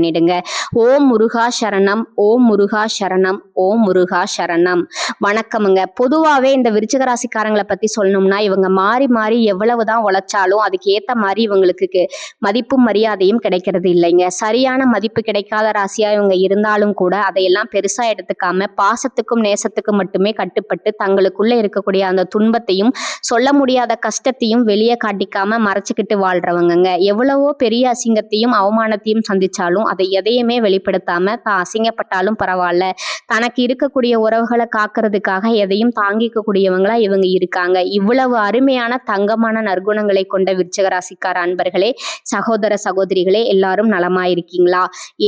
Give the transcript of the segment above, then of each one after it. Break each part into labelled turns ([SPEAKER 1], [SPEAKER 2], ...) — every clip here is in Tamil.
[SPEAKER 1] பண்ணிடுங்க. ஓம் முருகா சரணம் ஓம் முருகா சரணம் ஓம் முருகா சரணம். வணக்கமுங்க. பொதுவாகவே இந்த விருச்சிக ராசிக்காரங்களை பற்றி சொல்லணும்னா இவங்க மாறி மாறி எவ்வளவுதான் உழைச்சாலும் அதுக்கு ஏத்த மாதிரி இவங்களுக்கு மதிப்பும் மரியாதையும் கிடைக்கிறது இல்லைங்க. சரியான மதிப்பு கிடைக்காத ராசியா இவங்க இருந்தாலும் கூட அதையெல்லாம் பெருசா எடுத்துக்காம பாசத்துக்கும் நேசத்துக்கும் மட்டுமே கட்டுப்பட்டு தங்களுக்குள்ள இருக்கக்கூடிய அந்த துன்பத்தையும் சொல்ல முடியாத கஷ்டத்தையும் வெளியே காட்டிக்காம மறைச்சிக்கிட்டு வாழ்றவங்கங்க. எவ்வளவோ பெரிய அசிங்கத்தையும் அவமானத்தையும் சந்திச்சாலும் அதை எதையுமே வெளிப்படுத்தாம தான் அசிங்கப்பட்டாலும் பரவாயில்ல. தனக்கு இருக்கக்கூடிய உறவுகளை காக்கிறதுக்காக எதையும் தாங்கிக்க கூடியவங்களா இவங்க இருக்காங்க. இவ்வளவு அருமையான தங்கமான நற்குணங்களை கொண்ட விருச்சகராசிக்கார அன்பர்களே சகோதர சகோதரிகளே எல்லாரும் நலமா இருக்கீங்களா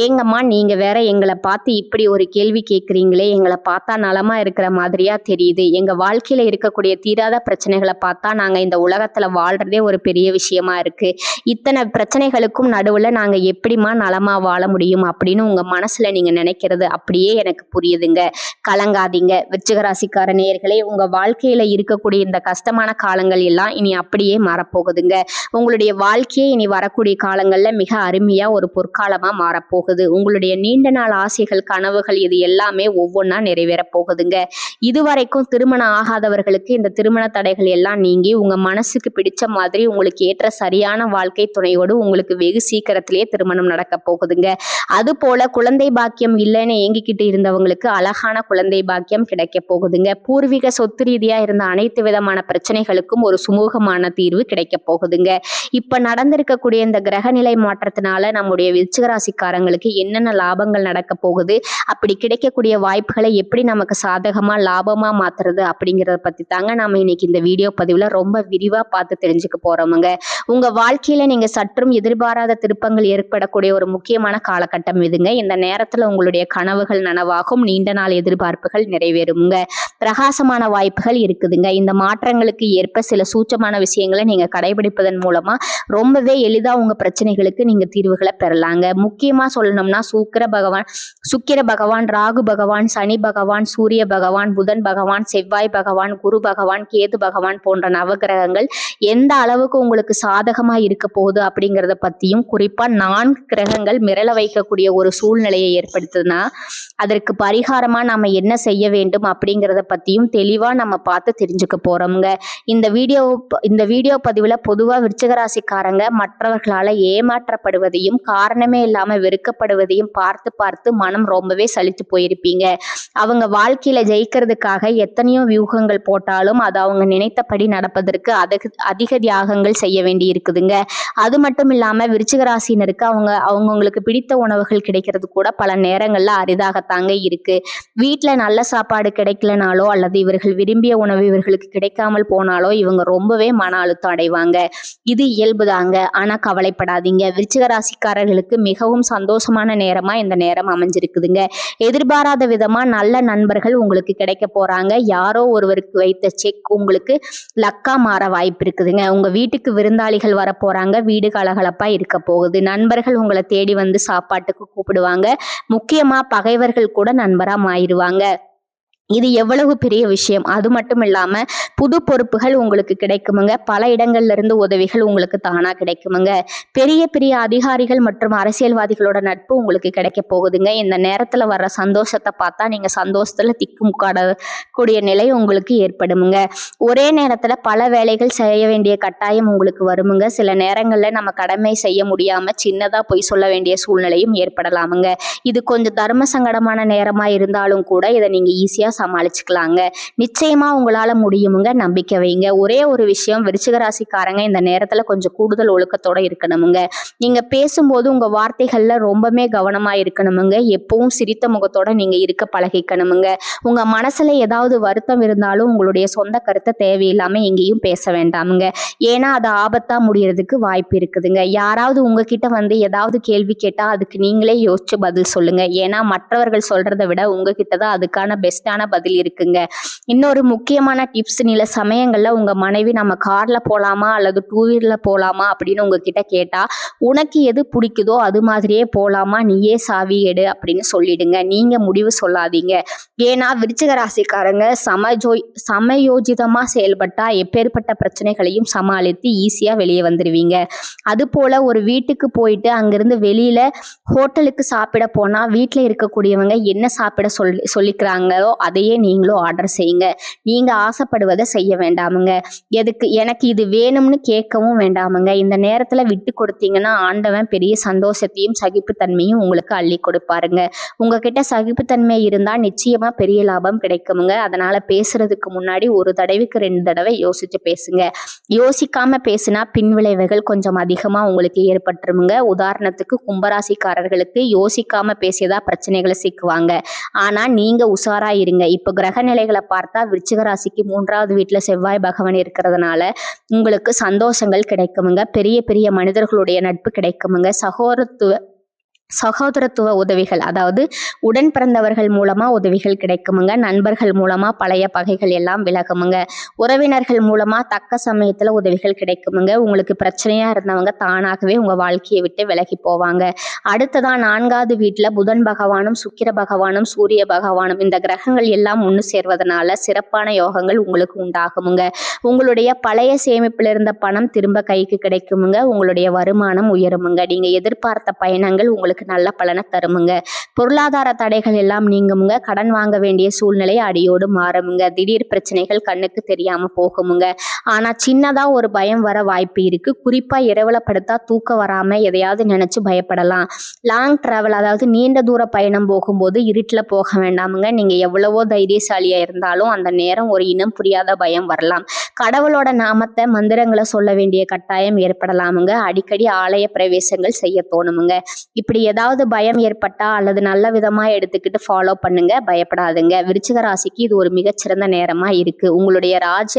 [SPEAKER 1] ஏங்கம்மா நீங்க வேற எங்களை பார்த்து இப்படி ஒரு கேள்வி கேட்குறீங்களே. எங்களை பார்த்தா நலமா இருக்கிற மாதிரியா தெரியுது. எங்க வாழ்க்கையில இருக்கக்கூடிய தீராத பிரச்சனைகளை பார்த்தா நாங்க இந்த உலகத்துல வாழ்றதே ஒரு பெரிய விஷயமா இருக்கு. இத்தனை பிரச்சனைகளுக்கும் நடுவுல நாங்க எப்படிம்மா நலமா வாழ முடியும் அப்படின்னு உங்க மனசுல நீங்க நினைக்கிறது அப்படியே எனக்கு புரியுதுங்க. கலங்காதீங்க. விச்சகராசிக்கார நேயர்களே உங்க வாழ்க்கையில இருக்கக்கூடிய இந்த கஷ்டமான காலங்கள் எல்லாம் இனி அப்படியே மாறப்போகுதுங்க. உங்களுடைய வாழ்க்கையே இனி வரக்கூடிய காலங்கள்ல மிக அருமையா ஒரு பொற்காலமா மாறப்போகுது. உங்களுடைய நீண்ட நாள் ஆசைகள் கனவுகள் இது எல்லாமே ஒவ்வொன்றா நிறைவேற போகுதுங்க. இதுவரைக்கும் திருமணம் ஆகாதவர்களுக்கு இந்த திருமண தடைகள் எல்லாம் நீங்கி உங்க மனசுக்கு பிடிச்ச மாதிரி உங்களுக்கு ஏற்ற சரியான வாழ்க்கை துணையோடு உங்களுக்கு வெகு சீக்கிரத்திலேயே திருமணம் நடக்க போகுதுங்க. அது போல குழந்தை பாக்கியம் இல்லைன்னு ஏங்கிக்கிட்டு இருந்தவங்களுக்கு அழகான குழந்தை பாக்கியம் கிடைக்க போகுதுங்க. பூர்வீக சொத்து ரீதியா இருந்த அனைத்து விதமான பிரச்சனைகளுக்கும் ஒரு சுமூகமான தீர்வு கிடைக்க போகுதுங்க. இப்ப நடந்திருக்கக்கூடிய இந்த கிரகநிலை மாற்றத்தினால நம்முடைய விருச்சிகராசிக்காரங்களுக்கு என்னென்ன லாபங்கள் நடக்க போகுது அப்படி கிடைக்கக்கூடிய வாய்ப்புகளை எப்படி நமக்கு சாதகமா லாபமா மாத்துறது அப்படிங்கறத பத்தி தாங்க நாம இன்னைக்கு இந்த வீடியோ பதிவுல ரொம்ப விரிவா பார்த்து தெரிஞ்சுக்க போறோமுங்க. உங்க வாழ்க்கையில நீங்க சற்றும் எதிர்பாராத திருப்பங்கள் ஏற்படக்கூடிய ஒரு முக்கிய முக்கியமான காலகட்டம் இதுங்க. இந்த நேரத்துல உங்களுடைய கனவுகள் நனவாகும். நீண்ட நாள் எதிர்பார்ப்புகள் நிறைவேறுங்க பிரகாசமான வாய்ப்புகள் இருக்குதுங்க. இந்த மாற்றங்களுக்கு ஏற்ப சில சூட்சமான விஷயங்களை நீங்கள் கடைபிடிப்பதன் மூலமாக ரொம்பவே எளிதாக உங்கள் பிரச்சனைகளுக்கு நீங்கள் தீர்வுகளை பெறலாங்க. முக்கியமாக சொல்லணும்னா சூக்கிர பகவான் சுக்கிர பகவான் ராகு பகவான் சனி பகவான் சூரிய பகவான் புதன் பகவான் செவ்வாய் பகவான் குரு பகவான் கேது பகவான் போன்ற நவகிரகங்கள் எந்த அளவுக்கு உங்களுக்கு சாதகமாக இருக்க போகுது அப்படிங்கிறத பற்றியும் குறிப்பாக நான்கு கிரகங்கள் மிரள வைக்கக்கூடிய ஒரு சூழ்நிலையை ஏற்படுத்துதுன்னா அதற்கு பரிகாரமாக நாம் என்ன செய்ய வேண்டும் அப்படிங்கிறத பத்தியும் தெளிவா நம்ம பார்த்து தெரிஞ்சுக்க போறோம்ங்க. இந்த வீடியோ இந்த வீடியோ பதிவுல பொதுவா விருச்சகராசிக்காரங்க மற்றவர்களால ஏமாற்றப்படுவதையும் காரணமே இல்லாம வெறுக்கப்படுவதையும் பார்த்து பார்த்து மனம் ரொம்பவே சலித்து போயிருப்பீங்க. அவங்க வாழ்க்கையில ஜெயிக்கிறதுக்காக எத்தனையோ வியூகங்கள் போட்டாலும் அது அவங்க நினைத்தபடி நடப்பதற்கு அதிக அதிக தியாகங்கள் செய்ய வேண்டி இருக்குதுங்க. அது மட்டும் இல்லாம விருச்சிகராசினருக்கு அவங்க அவங்கவுங்களுக்கு பிடித்த உணவுகள் கிடைக்கிறது கூட பல நேரங்கள்ல அரிதாகத்தாங்க இருக்கு. வீட்ல நல்ல சாப்பாடு கிடைக்கலனாலும் போனாலோ அல்லது இவர்கள் விரும்பிய உணவு இவர்களுக்கு கிடைக்காமல் போனாலோ இவங்க ரொம்பவே மன அழுத்தம் அடைவாங்க. இது இயல்புதாங்க. ஆனா கவலைப்படாதீங்க. விருச்சிக ராசிக்காரர்களுக்கு மிகவும் சந்தோஷமான நேரமா இந்த நேரம் அமைஞ்சிருக்குதுங்க. எதிர்பாராத விதமா நல்ல நண்பர்கள் உங்களுக்கு கிடைக்க போறாங்க. யாரோ ஒருவருக்கு வைத்த செக் உங்களுக்கு லக்கா மாற வாய்ப்பு இருக்குதுங்க உங்க வீட்டுக்கு விருந்தாளிகள் வர போறாங்க. வீடு கலகலப்பா இருக்க போகுது. நண்பர்கள் உங்களை தேடி வந்து சாப்பாட்டுக்கு கூப்பிடுவாங்க. முக்கியமா பகைவர்கள் கூட நண்பரா மாறிடுவாங்க. இது எவ்வளவு பெரிய விஷயம்? அது மட்டும் இல்லாம புது பொறுப்புகள் உங்களுக்கு கிடைக்குமுங்க. பல இடங்கள்ல இருந்து உதவிகள் உங்களுக்கு தானா கிடைக்குமுங்க. பெரிய பெரிய அதிகாரிகள் மற்றும் அரசியல்வாதிகளோட நட்பு உங்களுக்கு கிடைக்க போகுதுங்க. இந்த நேரத்துல வர்ற சந்தோஷத்தை பார்த்தா நீங்க சந்தோஷத்துல திக்குமுக்காட கூடிய நிலை உங்களுக்கு ஏற்படுமுங்க. ஒரே நேரத்துல பல வேலைகள் செய்ய வேண்டிய கட்டாயம் உங்களுக்கு வருமுங்க. சில நேரங்கள்ல நம்ம கடமை செய்ய முடியாம சின்னதா பொய் சொல்ல வேண்டிய சூழ்நிலையும் ஏற்படலாமுங்க. இது கொஞ்சம் தர்ம சங்கடமான நேரமா இருந்தாலும் கூட இதை நீங்க ஈஸியா சமாளிச்சுக்கலாங்க. நிச்சயமா உங்களால முடியுமுங்க. நம்பிக்கை வைங்க. ஒரே ஒரு விஷயம் விருச்சிக ராசிக்காரங்க இந்த நேரத்துல கொஞ்சம் கூடுதல் ஒழுக்கத்தோட இருக்கணுமுங்க. நீங்க பேசும்போது உங்க வார்த்தைகள்ல ரொம்பவே கவனமா இருக்கணுமுங்க. எப்பவும் சிரித்த முகத்தோட நீங்க இருக்க பழகிக்கணுமுங்க. உங்க மனசுல ஏதாவது வருத்தம் இருந்தாலும் உங்களுடைய சொந்த கருத்தை தேவையில்லாம எங்கேயும் பேச வேண்டாமுங்க. ஏன்னா அது ஆபத்தா முடியறதுக்கு வாய்ப்பு இருக்குதுங்க. யாராவது உங்ககிட்ட வந்து ஏதாவது கேள்வி கேட்டா அதுக்கு நீங்களே யோசிச்சு பதில் சொல்லுங்க. ஏன்னா மற்றவர்கள் சொல்றதை விட உங்ககிட்ட தான் அதுக்கான பெஸ்டான பதில் இருக்குங்க. இன்னொரு முக்கியமான டிப்ஸ் நில சமயங்கள்ல உங்க மனைவி நம்ம கார்ல போலாமா அல்லது டூ வீலர்ல போலாமா அப்படின்னு உங்ககிட்ட கேட்டா உனக்கு எது பிடிக்குதோ அது மாதிரியே போலாமா நீயே சாவி எடு அப்படின்னு சொல்லிடுங்க. நீங்க முடிவு சொல்லாதீங்க. ஏன்னா விருச்சிக ராசிக்காரங்க சமஜோ சமயோஜிதமா செயல்பட்டா எப்பேற்பட்ட பிரச்சனைகளையும் சமாளித்து ஈஸியா வெளியே வந்துடுவீங்க அது போல ஒரு வீட்டுக்கு போயிட்டு அங்கிருந்து வெளியில ஹோட்டலுக்கு சாப்பிட போனா வீட்டில் இருக்கக்கூடியவங்க என்ன சாப்பிட சொல்லி சொல்லிக்கிறாங்களோ அதையே நீங்களும் ஆர்டர் செய்யுங்க. நீங்க ஆசைப்படுவதை செய்ய வேண்டாமுங்க. எதுக்கு? எனக்கு இது வேணும்னு கேட்கவும் வேண்டாமுங்க. இந்த நேரத்துல விட்டு கொடுத்தீங்கன்னா ஆண்டவன் பெரிய சந்தோஷத்தையும் சகிப்புத்தன்மையும் உங்களுக்கு அள்ளி கொடுப்பாருங்க. உங்ககிட்ட சகிப்புத்தன்மை இருந்தா நிச்சயமா பெரிய லாபம் கிடைக்குமுங்க. அதனால பேசுறதுக்கு முன்னாடி ஒரு தடவைக்கு ரெண்டு தடவை யோசிச்சு பேசுங்க. யோசிக்காம பேசினா பின்விளைவுகள் கொஞ்சம் அதிகமா உங்களுக்கு ஏற்பட்டுருமுங்க. உதாரணத்துக்கு கும்பராசிக்காரர்களுக்கு யோசிக்காம பேசியதா பிரச்சனைகளை சிக்குவாங்க. ஆனா நீங்க உஷாரா இருங்க. இப்போ கிரக நிலைகளை பார்த்தா விருச்சிக ராசிக்கு மூன்றாவது வீட்டுல செவ்வாய் பகவான் இருக்கிறதுனால உங்களுக்கு சந்தோஷங்கள் கிடைக்குமுங்க. பெரிய பெரிய மனிதர்களுடைய நட்பு கிடைக்குமுங்க. சகோதரத்துவ சகோதரத்துவ உதவிகள் அதாவது உடன் பிறந்தவர்கள் மூலமா உதவிகள் கிடைக்குமுங்க. நண்பர்கள் மூலமா பழைய பகைகள் எல்லாம் விலகுமுங்க. உறவினர்கள் மூலமா தக்க சமயத்துல உதவிகள் கிடைக்குமுங்க. உங்களுக்கு பிரச்சனையா இருந்தவங்க தானாகவே உங்க வாழ்க்கையை விட்டு விலகி போவாங்க. அடுத்ததான் நான்காவது வீட்டுல புதன் பகவானும் சுக்கிர பகவானும் சூரிய பகவானும் இந்த கிரகங்கள் எல்லாம் ஒன்று சேர்வதனால சிறப்பான யோகங்கள் உங்களுக்கு உண்டாகுமுங்க. உங்களுடைய பழைய சேமிப்பில் இருந்த பணம் திரும்ப கைக்கு கிடைக்குமுங்க. உங்களுடைய வருமானம் உயருமுங்க. நீங்க எதிர்பார்த்த பயணங்கள் உங்களுக்கு நல்ல பலனை தருமுங்க. பொருளாதார தடைகள் எல்லாம் நீங்குமுங்க. கடன் வாங்க வேண்டிய சூழ்நிலை அடியோடு மாறுமுங்க. திடீர் பிரச்சனைகள் கண்ணுக்கு தெரியாம போகுமுங்க. ஆனா சின்னதா ஒரு பயம் வர வாய்ப்பு இருக்கு. குறிப்பா இரவுல படுத்தா தூக்கம் வராம எதையாவது நினைச்சு பயப்படலாம். லாங் டிராவல் அதாவது நீண்ட தூர பயணம் போகும்போது இருட்டில் போக வேண்டாமுங்க. நீங்க எவ்வளவோ தைரியசாலியா இருந்தாலும் அந்த நேரம் ஒரு இனம் புரியாத பயம் வரலாம். கடவுளோட நாமத்தை மந்திரங்களை சொல்ல வேண்டிய கட்டாயம் ஏற்படலாமுங்க. அடிக்கடி ஆலய பிரவேசங்கள் செய்ய தோணுமுங்க. இப்படி ஏதாவது பயம் ஏற்பட்டா அல்லது நல்ல விதமாக எடுத்துக்கிட்டு ஃபாலோ பண்ணுங்க. பயப்படாதுங்க. விருச்சிக ராசிக்கு இது ஒரு மிகச்சிறந்த நேரமாக இருக்குது உங்களுடைய ராஜ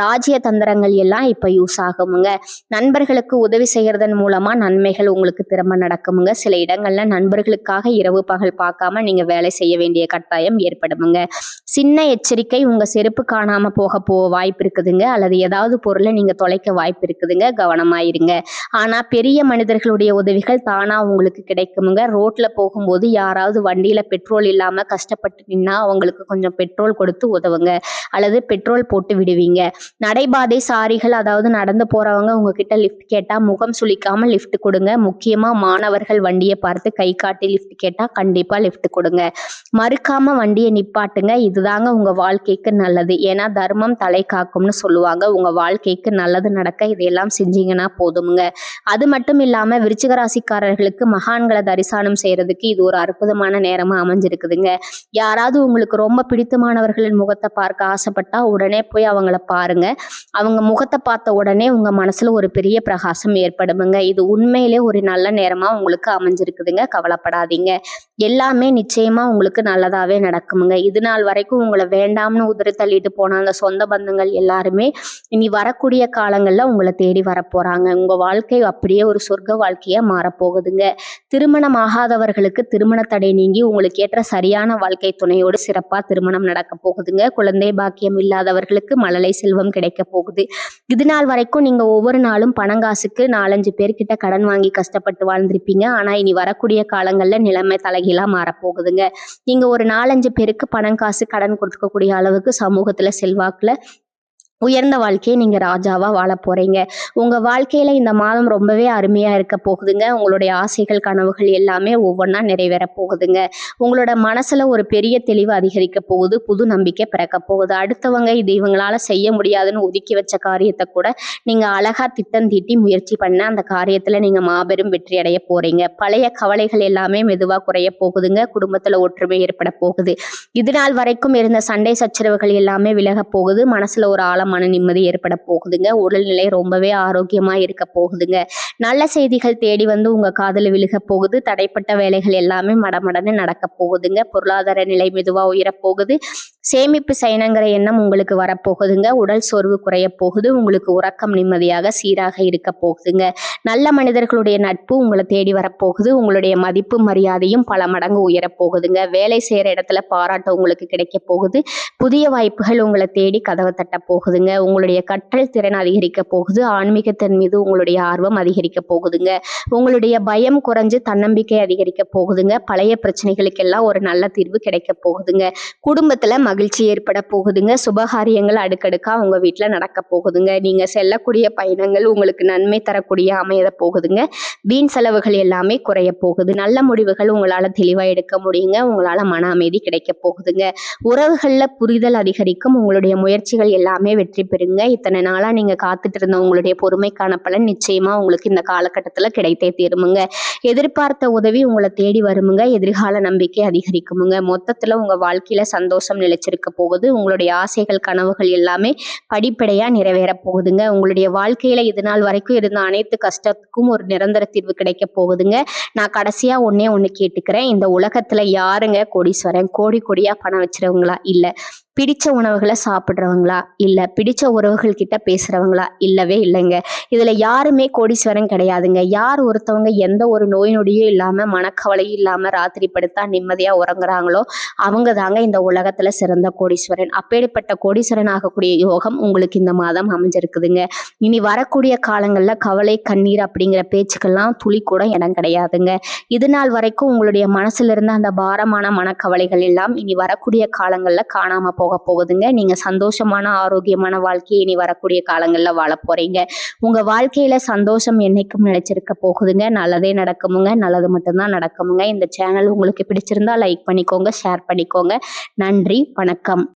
[SPEAKER 1] ராஜ்ய தந்திரங்கள் எல்லாம் இப்போ யூஸ் ஆகுமுங்க. நண்பர்களுக்கு உதவி செய்கிறதன் மூலமாக நன்மைகள் உங்களுக்கு திரும்ப நடக்குமுங்க. சில இடங்களில் நண்பர்களுக்காக இரவு பகல் பார்க்காம நீங்கள் வேலை செய்ய வேண்டிய கட்டாயம் ஏற்படுமுங்க. சின்ன எச்சரிக்கை உங்கள் செருப்பு காணாமல் போக போ வாய்ப்பு இருக்குதுங்க. அல்லது ஏதாவது பொருளை நீங்கள் தொலைக்க வாய்ப்பு இருக்குதுங்க. கவனமாயிருங்க ஆனால் பெரிய மனிதர்களுடைய உதவிகள் தானாக உங்களுக்கு கிடைக்கும். கிடைக்குமுங்க ரோட்ல போகும்போது யாராவது வண்டியில பெட்ரோல் இல்லாம கஷ்டப்பட்டு நின்னா அவங்களுக்கு கொஞ்சம் பெட்ரோல் கொடுத்து உதவுங்க. அல்லது பெட்ரோல் போட்டு விடுவீங்க. நடைபாதை சாரிகள் அதாவது நடந்து போறவங்க உங்ககிட்ட லிஃப்ட் கேட்டா முகம் சுளிக்காம லிஃப்ட் கொடுங்க. முக்கியமா மாணவர்கள் வண்டியை பார்த்து கை காட்டி லிஃப்ட் கேட்டா கண்டிப்பா லிஃப்ட் கொடுங்க. மறுக்காம வண்டியை நிப்பாட்டுங்க. இதுதாங்க உங்க வாழ்க்கைக்கு நல்லது. ஏன்னா தர்மம் தலை காக்கும்னு சொல்லுவாங்க. உங்க வாழ்க்கைக்கு நல்லது நடக்க இதையெல்லாம் செஞ்சீங்கன்னா போதுமுங்க. அது மட்டும் இல்லாம விருச்சிகராசிக்காரர்களுக்கு மகான்களை தரிசனம் செய்யறதுக்கு இது ஒரு அற்புதமான நேரமா அமைஞ்சிருக்குதுங்க. யாராவது உங்களுக்கு ரொம்ப பிடித்தமானவர்களின் முகத்தை பார்க்க ஆசைப்பட்டா உடனே போய் அவங்கள பாருங்க. அவங்க முகத்தை பார்த்த உடனே உங்க மனசுல ஒரு பெரிய பிரகாசம் ஏற்படுமுங்க. இது உண்மையிலே ஒரு நல்ல நேரமா உங்களுக்கு அமைஞ்சிருக்குதுங்க. கவலைப்படாதீங்க. எல்லாமே நிச்சயமா உங்களுக்கு நல்லதாவே நடக்குமுங்க. இது நாள் வரைக்கும் உங்களை வேண்டாம்னு உதிரி தள்ளிட்டு போன அந்த சொந்த பந்தங்கள் எல்லாருமே இனி வரக்கூடிய காலங்கள்ல உங்களை தேடி வரப்போறாங்க. உங்க வாழ்க்கை அப்படியே ஒரு சொர்க்க வாழ்க்கையா மாறப்போகுதுங்க. திருமணம் ஆகாதவர்களுக்கு திருமண தடை நீங்கி உங்களுக்கு ஏற்ற சரியான வாழ்க்கை துணையோடு சிறப்பா திருமணம் நடக்க போகுதுங்க. குழந்தை பாக்கியம் இல்லாதவர்களுக்கு மழலை செல்வம் கிடைக்க போகுது. இது நாள் வரைக்கும் நீங்க ஒவ்வொரு நாளும் பணங்காசுக்கு நாலஞ்சு பேர்கிட்ட கடன் வாங்கி கஷ்டப்பட்டு வாழ்ந்திருப்பீங்க. ஆனா இனி வரக்கூடிய காலங்கள்ல நிலைமை தலைகீழா மாறப்போகுதுங்க நீங்க ஒரு நாலஞ்சு பேருக்கு பணம் காசு கடன் கொடுக்கக்கூடிய அளவுக்கு சமூகத்துல செல்வாக்குல உயர்ந்த வாழ்க்கையை நீங்கள் ராஜாவாக வாழ போகிறீங்க உங்கள் வாழ்க்கையில் இந்த மாதம் ரொம்பவே அருமையாக இருக்க போகுதுங்க. உங்களுடைய ஆசைகள் கனவுகள் எல்லாமே ஒவ்வொன்றா நிறைவேற போகுதுங்க. உங்களோட மனசில் ஒரு பெரிய தெளிவு அதிகரிக்க போகுது. புது நம்பிக்கை பிறக்க போகுது. அடுத்தவங்க இது இவங்களால செய்ய முடியாதுன்னு ஒதுக்கி வச்ச காரியத்தை கூட நீங்கள் அழகாக திட்டம் தீட்டி முயற்சி பண்ண அந்த காரியத்தில் நீங்கள் மாபெரும் வெற்றி அடைய போகிறீங்க பழைய கவலைகள் எல்லாமே மெதுவாக குறைய போகுதுங்க. குடும்பத்தில் ஒற்றுமை ஏற்பட போகுது. இது நாள் வரைக்கும் இருந்த சண்டை சச்சரவுகள் எல்லாமே விலக போகுது. மனசில் ஒரு ஆழம் மன நிம்மதி ஏற்பட போகுதுங்க. உடல்நிலை ரொம்பவே ஆரோக்கியமாக இருக்க போகுதுங்க. நல்ல செய்திகள் தேடி வந்து உங்கள் காதில் விழுக போகுது. தடைப்பட்ட வேலைகள் எல்லாமே மடமடன்னு நடக்க போகுதுங்க. பொருளாதார நிலை மெதுவாக உயரப்போகுது சேமிப்பு சைனங்கிற எண்ணம் உங்களுக்கு வரப்போகுதுங்க உடல் சோர்வு குறைய போகுது. உங்களுக்கு உறக்கம் நிம்மதியாக சீராக இருக்க போகுதுங்க. நல்ல மனிதர்களுடைய நட்பு உங்களை தேடி வரப்போகுது உங்களுடைய மதிப்பு மரியாதையும் பல மடங்கு உயரப்போகுதுங்க வேலை செய்கிற இடத்துல பாராட்டு உங்களுக்கு கிடைக்க போகுது. புதிய வாய்ப்புகள் உங்களை தேடி கதவை தட்ட போகுது போகுதுங்க. உங்களுடைய கற்றல் திறன் அதிகரிக்க போகுது. ஆன்மீகத்தின் மீது உங்களுடைய ஆர்வம் அதிகரிக்க போகுதுங்க. உங்களுடைய பயம் குறைஞ்சு தன்னம்பிக்கை அதிகரிக்க போகுதுங்க. பழைய பிரச்சனைகளுக்கெல்லாம் ஒரு நல்ல தீர்வு கிடைக்க போகுதுங்க. குடும்பத்தில் மகிழ்ச்சி ஏற்பட போகுதுங்க. சுபகாரியங்கள் அடுக்கடுக்காக உங்கள் வீட்டில் நடக்க போகுதுங்க. நீங்கள் செல்லக்கூடிய பயணங்கள் உங்களுக்கு நன்மை தரக்கூடிய அமைய போகுதுங்க. வீண் செலவுகள் எல்லாமே குறைய போகுது. நல்ல முடிவுகள் உங்களால் தெளிவாக எடுக்க முடியுங்க. உங்களால் மன அமைதி கிடைக்க போகுதுங்க. உறவுகளில் புரிதல் அதிகரிக்கும். உங்களுடைய முயற்சிகள் எல்லாமே வெற்றி பெறுங்க. இத்தனை நாளாக நீங்கள் காத்துட்டு இருந்த உங்களுடைய பொறுமைக்கான பலன் நிச்சயமாக உங்களுக்கு இந்த காலகட்டத்தில் கிடைத்தே தீருமுங்க. எதிர்பார்த்த உதவி உங்களை தேடி வருமுங்க. எதிர்கால நம்பிக்கை அதிகரிக்குமுங்க. மொத்தத்தில் உங்கள் வாழ்க்கையில் சந்தோஷம் நிலைச்சிருக்க போகுது. உங்களுடைய ஆசைகள் கனவுகள் எல்லாமே படிப்படையா நிறைவேற போகுதுங்க. உங்களுடைய வாழ்க்கையில் இது நாள் வரைக்கும் இருந்த அனைத்து கஷ்டத்துக்கும் ஒரு நிரந்தர தீர்வு கிடைக்க போகுதுங்க. நான் கடைசியாக ஒன்றே ஒன்று கேட்டுக்கிறேன். இந்த உலகத்தில் யாருங்க கோடீஸ்வரன்? கோடி கோடியாக பணம் வச்சுருவங்களா? இல்லை. பிடிச்ச உணவுகளை சாப்பிட்றவங்களா? இல்லை பிடிச்ச உறவுகள் கிட்ட பேசுகிறவங்களா இல்லவே இல்லைங்க. இதில் யாருமே கோடீஸ்வரன் கிடையாதுங்க. யார் ஒருத்தவங்க எந்த ஒரு நோய் நொடியும் இல்லாமல் மனக்கவலையும் இல்லாமல் ராத்திரி படுத்தா நிம்மதியாக உறங்குறாங்களோ அவங்க தாங்க இந்த உலகத்தில் சிறந்த கோடீஸ்வரன். அப்பேற்பட்ட கோடீஸ்வரன் ஆகக்கூடிய யோகம் உங்களுக்கு இந்த மாதம் அமைஞ்சிருக்குதுங்க. இனி வரக்கூடிய காலங்களில் கவலை கண்ணீர் அப்படிங்கிற பேச்சுக்கெல்லாம் துளி கூட இடம் கிடையாதுங்க. இது நாள் வரைக்கும் உங்களுடைய மனசுல இருந்த அந்த பாரமான மனக்கவலைகள் எல்லாம் இனி வரக்கூடிய காலங்களில் காணாமல் போக போகுதுங்க. நீங்கள் சந்தோஷமான ஆரோக்கியமான வாழ்க்கையை இனி வரக்கூடிய காலங்களில் வாழ போகிறீங்க உங்கள் வாழ்க்கையில் சந்தோஷம் என்னைக்கும் நினைச்சிருக்க போகுதுங்க. நல்லதே நடக்குமுங்க. நல்லது மட்டும்தான் நடக்குமுங்க. இந்த சேனல் உங்களுக்கு பிடிச்சிருந்தா லைக் பண்ணிக்கோங்க ஷேர் பண்ணிக்கோங்க. நன்றி வணக்கம்.